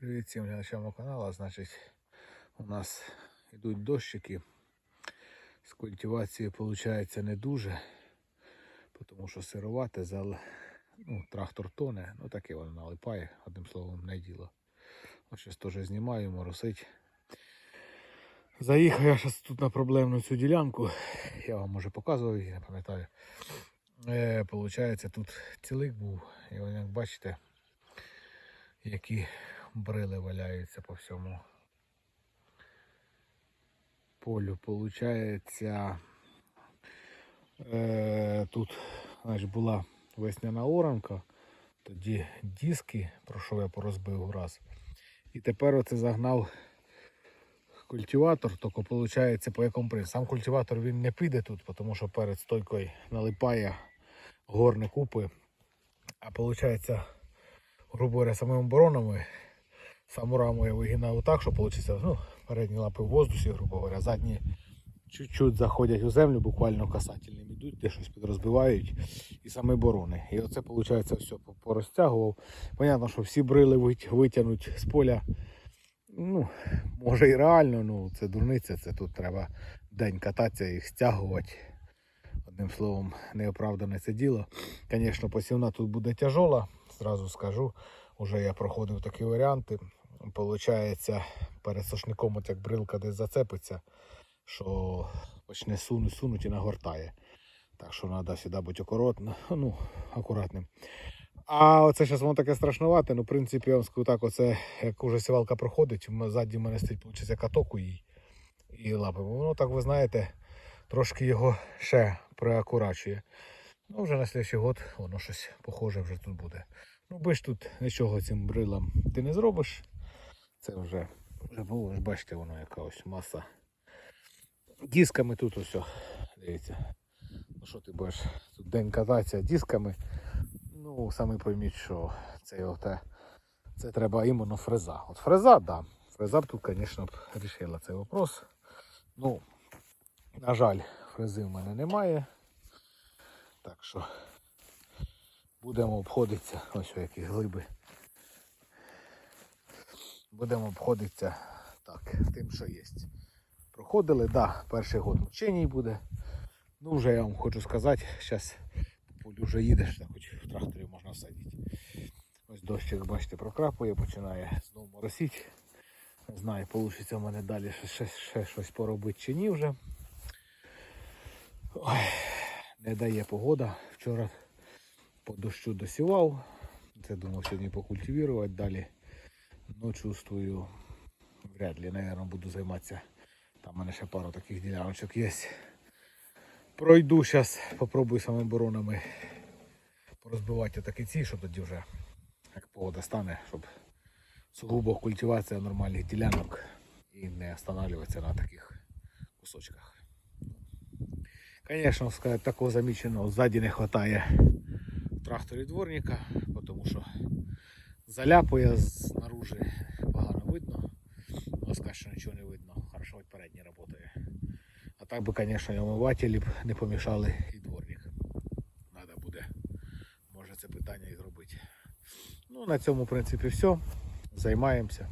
Привіт всім глядачам каналу. Значить, у нас йдуть дощики. З культивації виходить не дуже, тому що сирувати, зал... ну, трактор тоне, ну таке воно налипає, одним словом, не діло. Ось щось теж знімаю, моросить. Заїхав я зараз тут на проблемну цю ділянку. Я вам може показував її, не пам'ятаю. Е, Получається, тут цілик був. І як бачите, які брили валяються по всьому полю. Получається, е, тут значить, була весняна оранка, тоді диски, про що я порозбив раз. І тепер оце загнав культиватор, тільки виходить по якому принципу. Сам культиватор він не піде тут, тому що перед стойкою налипає горни купи. А виходить, грубо говоря, самими оборонами саму раму я вигинаю так, що вийде, ну, передні лапи в воздусі, грубо говоря, задні чуть-чуть заходять у землю, буквально касательним ідуть, де щось підрозбивають, і саме борони. І оце, виходить, все порозтягував. Понятно, що всі брили витягнуть з поля. Ну, може і реально, ну це дурниця, це тут треба день кататися, їх стягувати. Одним словом, неоправдане це діло. Звісно, посівна тут буде тяжола, зразу скажу. Уже я проходив такі варіанти. Получається, перед сошником, от як брилка десь зацепиться, що почне сунуть, сунуть і нагортає. Так що треба сюди бути акуратно, ну, акуратним. А оце зараз воно таке страшнувате. Ну, в принципі, я вам скажу так, оце як уже сівалка проходить, ззаді в мене стоїть, виходить, каток у і лапи. Воно так, ви знаєте, трошки його ще приакурачує. Ну, вже на слідчий год воно щось похоже вже тут буде. Ну, биш тут нічого цим брилам ти не зробиш. Це вже, вже було, ж бачите, воно яка ось маса. Дисками тут ось, дивіться. Ну що ти будеш тут день кататися дисками. Ну, самі пойміть, що це, його це треба іменно фреза. От фреза. Да. Фреза б тут, звісно, б рішила цей вопрос. Ну, на жаль, фрези в мене немає. Так що будемо обходитися. Ось які глиби. Будемо обходитися так, тим, що є. Проходили, так, да, перший год мученій буде. Ну, вже я вам хочу сказати, зараз по полю вже їдеш, так хоч в тракторі можна садити. Ось дощик, бачите, прокрапує, починає знову моросити. Не знаю, вийде в мене далі ще, ще, ще щось поробити чи ні вже. Ой, не дає погода. Вчора по дощу досівав. Це думав сьогодні покультивувати далі. Ну, чувствую, вряд ли, наверное, буду займатися. Там в мене ще пару таких діляночок є. Пройду зараз, попробую самооборонами порозбивати такі ці, щоб тоді вже, як погода стане, щоб сугубо культивація нормальних ділянок і не останавливатися на таких кусочках. Сказать, такого заміченого ззаді не вистачає в тракторі дворника, тому що заляпує знаружи погано видно. Ласка, що нічого не видно. Хорошо, хоч передній працює. А так би, звісно, омивателі б не помішали і дворник. Треба буде, може це питання і зробити. Ну, на цьому, в принципі, все. Займаємося.